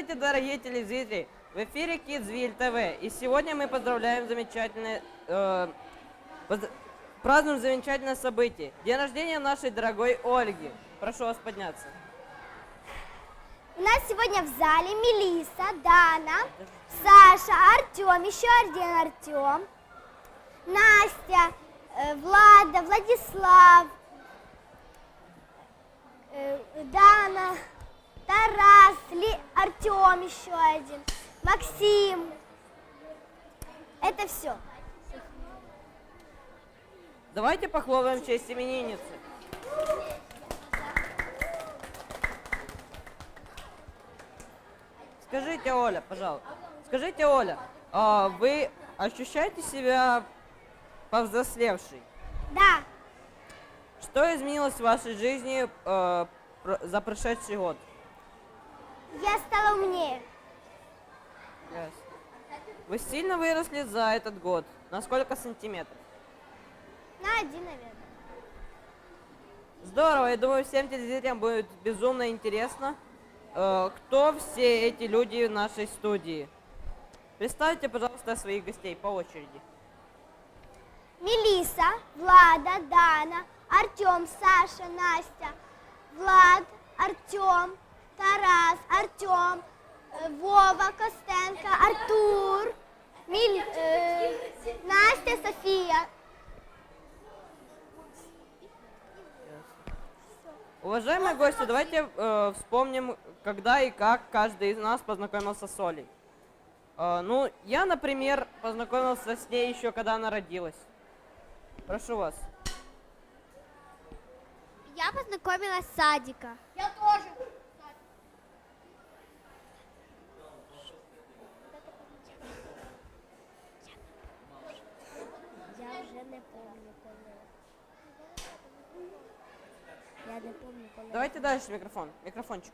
Здравствуйте, дорогие телезрители! В эфире Kidsville TV. И сегодня мы поздравляем замечательное, э, поз- празднуем замечательное событие. День рождения нашей дорогой Ольги. Прошу вас подняться. У нас сегодня в зале Мелиса, Дана, Саша, Артем, еще один Артем, Настя, э, Влада, Владислав, э, Дана, Тарас, Ли, Артем еще один, Максим. Это все. Давайте похлопаем в честь именинницы. Скажите, Оля, пожалуйста. Скажите, Оля, а вы ощущаете себя повзрослевшей? Да, Что изменилось в вашей жизни э, за прошедший год? Я стала умнее. Ясно. Вы сильно выросли за этот год. На сколько сантиметров? На один, наверное. Здорово, я думаю, всем телезрителям будет безумно интересно, э, кто все эти люди в нашей студии. Представьте, пожалуйста, своих гостей по очереди. Мелиса, Влада, Дана, Артем, Саша, Настя, Влад, Артем, Тарас, Артем, э, Вова, Костенко, Артур, Миль- э, Настя, София. Уважаемые гости, давайте э, вспомним, когда и как каждый из нас познакомился с Олей. Э, ну, я, например, познакомился с ней еще когда она родилась. Прошу вас. Я познакомилась с садика. Я тоже. Я вже не помню коли. Я не помню коли. Давайте дальше микрофон. Микрофончик.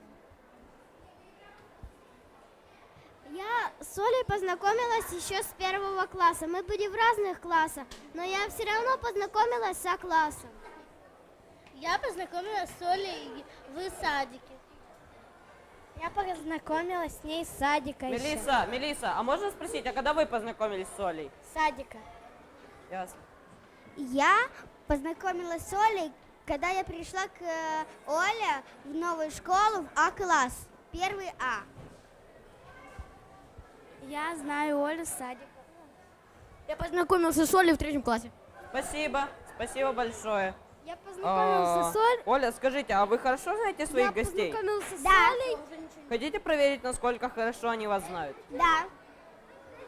Я с Олей познакомилась еще с первого класса. Мы были в разных классах, но я все равно познакомилась со классом. Я познакомилась с Олей в садике. Я познакомилась с ней с садика Мелиса, Мелиса, а можно спросить, а когда вы познакомились с Олей? Садика. Ясно. Я познакомилась с Олей, когда я пришла к э, Оле в новую школу в А-класс. Первый А. Я знаю Олю с садика. Я познакомился с Олей в третьем классе. Спасибо, спасибо большое. Я А, познакомился с Олей. Оля, скажите, а вы хорошо знаете своих Я гостей? познакомился с Да. Олей. Хотите проверить, насколько хорошо они вас знают? Да.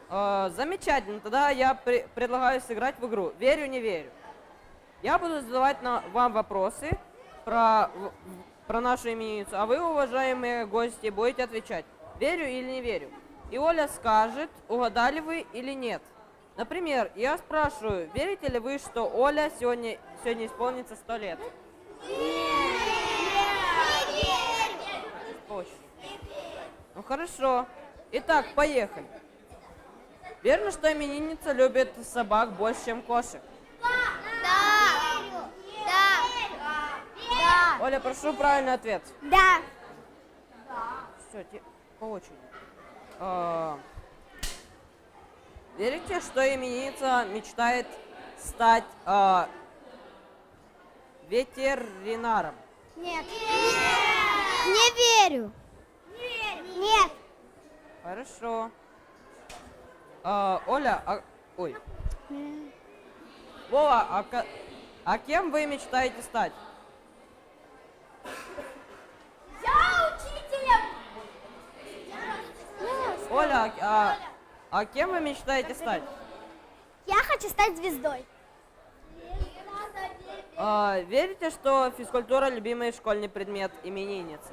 Э, замечательно, тогда я пре- предлагаю сыграть в игру «Верю, не верю». Я буду задавать на- вам вопросы про, про нашу именинницу, а вы, уважаемые гости, будете отвечать «Верю или не верю». И Оля скажет, угадали вы или нет. Например, я спрашиваю, верите ли вы, что Оля сегодня, сегодня исполнится 100 лет? Очень. Ну хорошо. Итак, поехали. Верно, что именинница любит собак больше, чем кошек? Да. Да. Оля, прошу правильный ответ. Да. Все, по очереди. А, верите, что именинница мечтает стать а, ветеринаром? Нет. Не верю. Нет. Хорошо. А, Оля, а, ой. Вова, а, а кем вы мечтаете стать? Я учителем. Оля, а, а- а кем вы мечтаете стать? Я хочу стать звездой. А, верите, что физкультура любимый школьный предмет именинницы?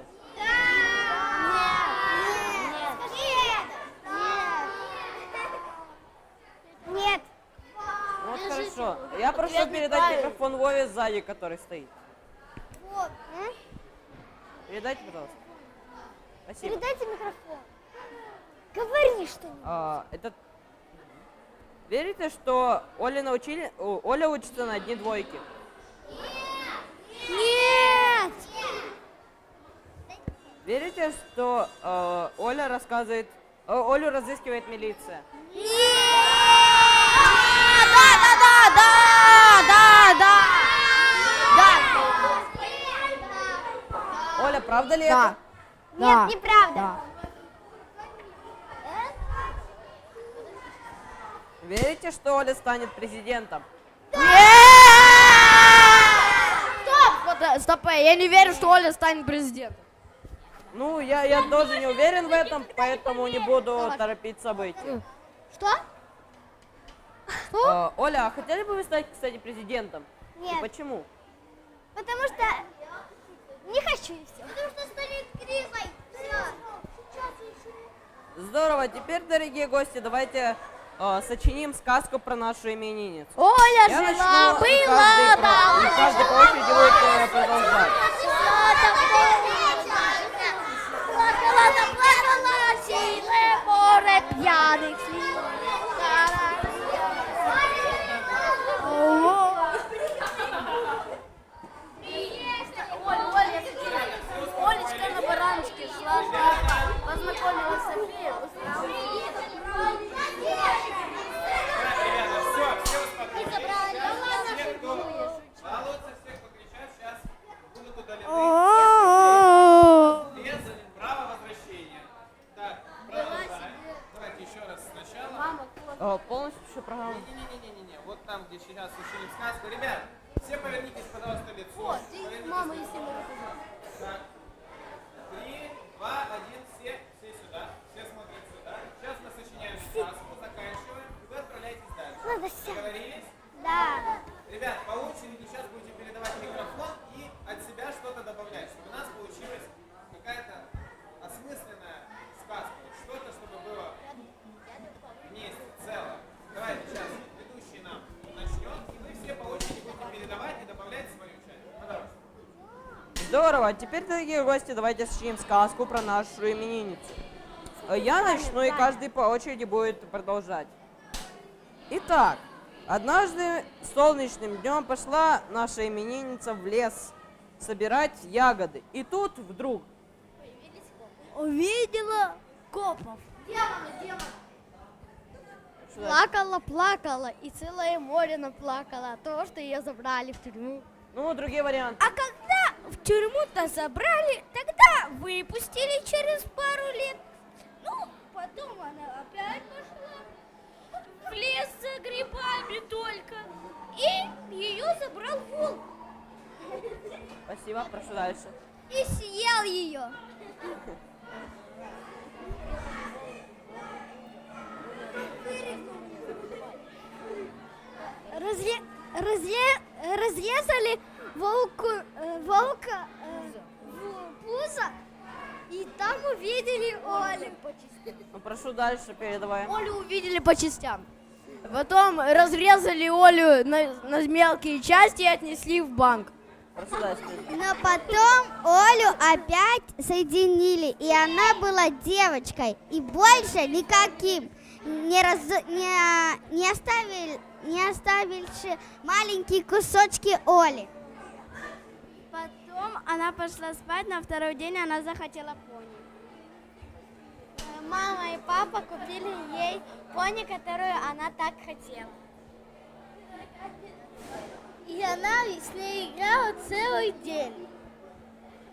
Нет. Вот хорошо. Я прошу передать микрофон Вове сзади, который стоит. Вот. Передайте, пожалуйста. Спасибо. Передайте микрофон. Что-нибудь. А, это... Верите, что Оля, научили... о, Оля учится на одни двойки? Нет. Верите, что э, Оля рассказывает, э, Олю разыскивает милиция? Да, да, да, да, да, Оля, правда ли да. это? Нет, неправда. Верите, что Оля станет президентом? Стоп! Вот, э, Стоп, э, я не верю, что Оля станет президентом. Ну, я, я тоже не уверен в этом, поэтому не буду торопить события. Что? Э, Оля, а хотели бы вы стать, кстати, президентом? И Нет. почему? Потому что не хочу и все. Потому что станет кривой. Все. Здорово, теперь, дорогие гости, давайте э, сочиним сказку про нашу именинницу. Оля Я жила, начну, и была, каждый, да. про- и каждый по очереди будет э, продолжать. Плакала, да плакала, синее море пьяных Здорово, теперь, дорогие гости, давайте сочиним сказку про нашу именинницу. Я начну, и каждый по очереди будет продолжать. Итак, однажды солнечным днем пошла наша именинница в лес собирать ягоды. И тут вдруг Увидела копов. Что дальше? Плакала, плакала, и целое море наплакала от того, что ее забрали в тюрьму. Ну, другие варианты. А когда в тюрьму-то забрали, тогда выпустили через пару лет. Ну, потом она опять пошла в лес за грибами только. И ее забрал волк Спасибо, прошу дальше. и съел ее. Разре- разре- разрезали волку, э, волка э, в пузо и там увидели Олю. Ну, прошу дальше, передавай. Олю увидели по частям. Потом разрезали Олю на, на мелкие части и отнесли в банк. Прошу дальше. Но потом Олю опять соединили, и она была девочкой, и больше никаким не, раз, не, не оставили, не оставили маленькие кусочки Оли. Она пошла спать, на второй день она захотела пони. Мама и папа купили ей пони, которую она так хотела. И она с ней играла целый день.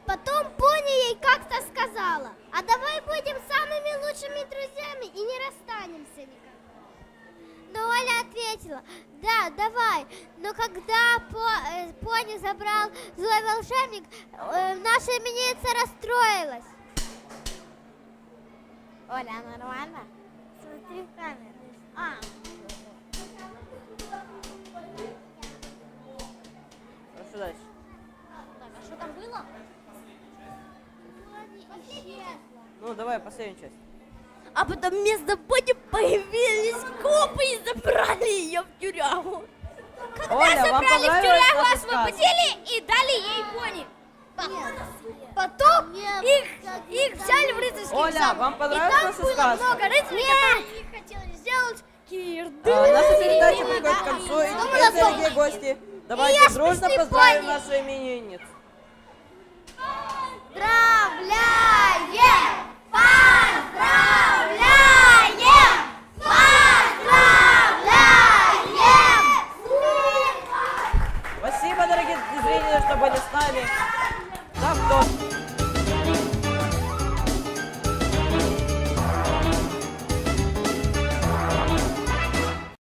Потом пони ей как-то сказала, а давай будем самыми лучшими друзьями и не расстанемся никогда. Но Оля ответила, да, давай, но когда по- э, пони забрал злой волшебник, э, наша именинница расстроилась. Оля, нормально? Смотри в камеру. А, Прошу дальше. а что там было? Ну, давай, последнюю часть. А потом вместо пони появились копы и забрали ее в тюрягу. Оля, вам понравилась наша сказка? и дали ей пони. Потом их, их взяли в рыцарский Оля, замок. вам И понравилась там наша было сказка? много рыцарей, которые их хотели сделать кирды. А, наша передача подходит к концу, и теперь, дорогие гости, давайте дружно поздравим нашу именинницу. Поздравляем!